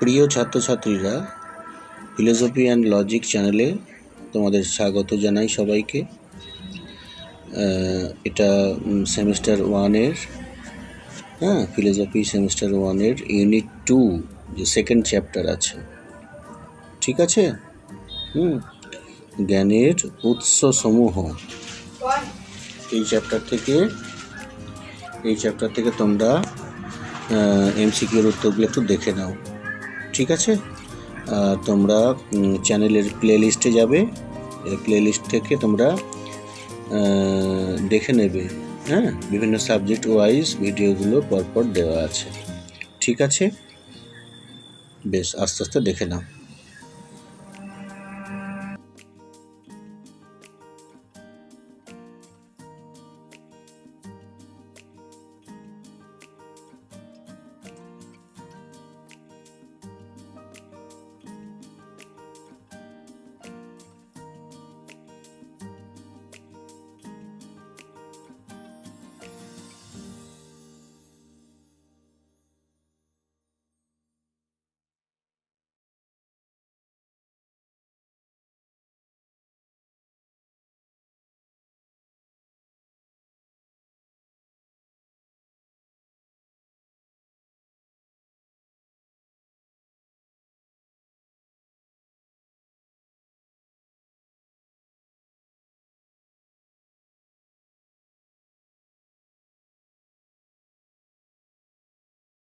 প্রিয় ছাত্রছাত্রীরা philosophy and logic চ্যানেলে তোমাদের স্বাগত জানাই সবাইকে। এটা সেমিস্টার ওয়ানের হ্যাঁ ফিলোসফি সেমিস্টার ওয়ানের ইউনিট টু যে সেকেন্ড চ্যাপ্টার আছে। ঠিক আছে? হুম, জ্ঞানের উৎস সমূহ এই চ্যাপ্টার থেকে, এই চ্যাপ্টার থেকে তোমরা এমসিকিউর উত্তরগুলো একটু দেখে নাও। ঠিক আছে? তোমরা চ্যানেলের প্লে লিস্টে যাবে। প্লে লিস্ট থেকে তোমরা দেখে নেবে হ্যাঁ? বিভিন্ন সাবজেক্ট ওয়াইজ ভিডিওগুলো পরপর দেওয়া আছে। ঠিক আছে? বেশ, আস্তে আস্তে দেখে নাও।